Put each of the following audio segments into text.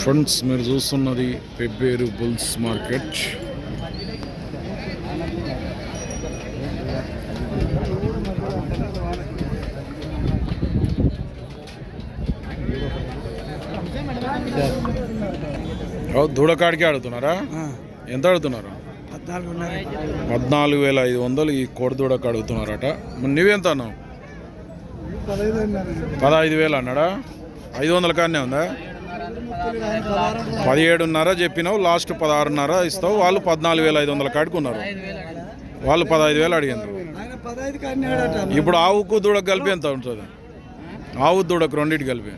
Friends మీరు చూస్తున్నది Pebbair bulls market. దూడకాడికి ఆడుతున్నారా? ఎంత ఆడుతున్నారు? పద్నాలుగు వేల ఐదు వందలు ఈ కోడి దూడకు అడుగుతున్నారట నువ్వెంత అన్నావు? పదహైదు వేలు అన్నాడా? ఐదు వందల కాడనే ఉందా? పదిహేడున్నర చెప్పినావు లాస్ట్ పదహారున్నర ఇస్తావు వాళ్ళు పద్నాలుగు వేల ఐదు వందల కాడుకున్నారు వాళ్ళు పదహైదు వేలు అడిగారు ఇప్పుడు ఆవుకు దూడకు కలిపి ఎంత ఉంటుంది? ఆవు దూడకు రెండింటి కలిపి.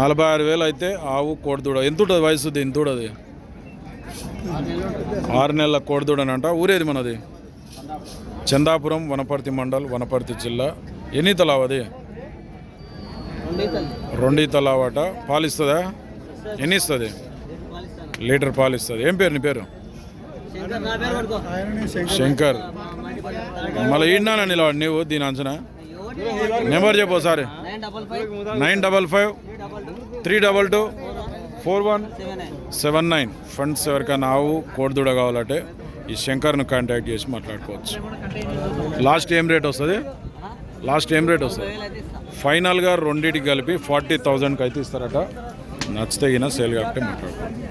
నలభై ఆరు వేలు అయితే ఆవు కోడి దూడ. ఎంత ఉంటుంది వయసు దీని దూడది? ఆరు నెలల కోడిదూడనంట ఊరేది మనది? చందాపురం వనపర్తి మండల్ వనపర్తి జిల్లా. ఎన్ని తలావు అది రెండు తలావట పాలు ఇస్తుందా ఎన్ని ఇస్తుంది లీటర్ పాలు ఇస్తుంది ఏం పేరు నీ పేరు? శంకర్. మళ్ళీ ఈడినా నిలవాడు నీవు దీని అంచనా? నెంబర్ చెప్పు ఒకసారి. Nine double five three double two four one seven nine. Funds ఎవరికైనా ఆవు కోడిదూడ కావాలంటే ఈ శంకర్ను కాంటాక్ట్ చేసి మాట్లాడుకోవచ్చు. లాస్ట్ ఏం రేట్ వస్తుంది? లాస్ట్ ఏం రేట్ వస్తుంది? ఫైనల్గా రెండింటికి కలిపి ఫార్టీ థౌజండ్కి అయితే ఇస్తారట. నచ్చితే గిన సేల్ కాబట్టి మాట్లాడుకోండి